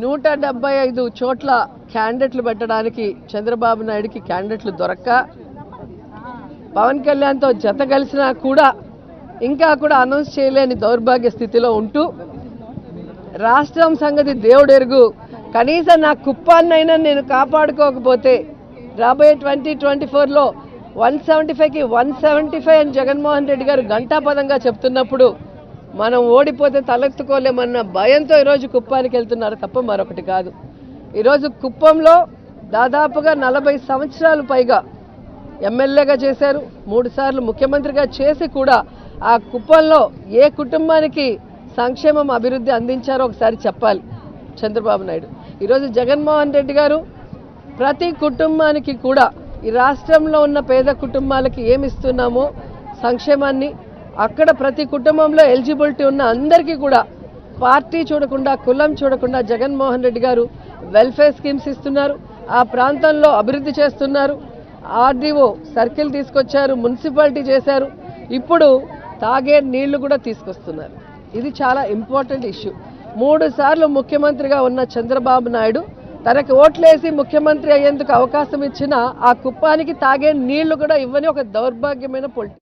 నూట డెబ్బై ఐదు చోట్ల క్యాండిడేట్లు పెట్టడానికి చంద్రబాబు నాయుడుకి క్యాండిడేట్లు దొరక్క. పవన్ కళ్యాణ్తో జత కలిసినా కూడా ఇంకా కూడా అనౌన్స్ చేయలేని దౌర్భాగ్య స్థితిలో ఉంటూ రాష్ట్రం సంగతి దేవుడెరుగు. కనీసం నా కుప్పాన్నైనా నేను కాపాడుకోకపోతే రాబోయే ట్వంటీ ట్వంటీ ఫోర్లో వన్ సెవెంటీ ఫైవ్కి వన్ సెవెంటీ ఫైవ్ అని జగన్మోహన్ రెడ్డి గారు గంటాపదంగా చెప్తున్నప్పుడు మనం ఓడిపోతే తలెత్తుకోలేమన్న భయంతో ఈరోజు కుప్పానికి వెళ్తున్నారు తప్ప మరొకటి కాదు. ఈరోజు కుప్పంలో దాదాపుగా నలభై సంవత్సరాలు పైగా ఎమ్మెల్యేగా చేశారు. మూడుసార్లు ముఖ్యమంత్రిగా చేసి కూడా ఆ కుప్పంలో ఏ కుటుంబానికి సంక్షేమం అభివృద్ధి అందించారో ఒకసారి చెప్పాలి. చంద్రబాబు నాయుడు. ఈరోజు జగన్మోహన్ రెడ్డి గారు ప్రతి కుటుంబానికి కూడా ఈ రాష్ట్రంలో ఉన్న పేద కుటుంబాలకి ఏమి ఇస్తున్నామో సంక్షేమాన్ని అక్కడ ప్రతి కుటుంబంలో ఎలిజిబిలిటీ ఉన్న అందరికీ కూడా పార్టీ చూడకుండా కులం చూడకుండా జగన్మోహన్ రెడ్డి గారు వెల్ఫేర్ స్కీమ్స్ ఇస్తున్నారు. ఆ ప్రాంతంలో అభివృద్ధి చేస్తున్నారు. ఆర్డీఓ సర్కిల్ తీసుకొచ్చారు మున్సిపాలిటీ చేశారు. ఇప్పుడు తాగే నీళ్ళు కూడా తీసుకొస్తున్నారు. ఇది చాలా ఇంపార్టెంట్ ఇష్యూ. మూడు సార్లు ముఖ్యమంత్రిగా ఉన్న చంద్రబాబు నాయుడు తనకు ఓట్లేసి ముఖ్యమంత్రి అయ్యేందుకు అవకాశం ఇచ్చిన ఆ కుప్పానికి తాగే నీళ్ళు కూడా ఇవ్వని ఒక దౌర్భాగ్యమైన పొలిటి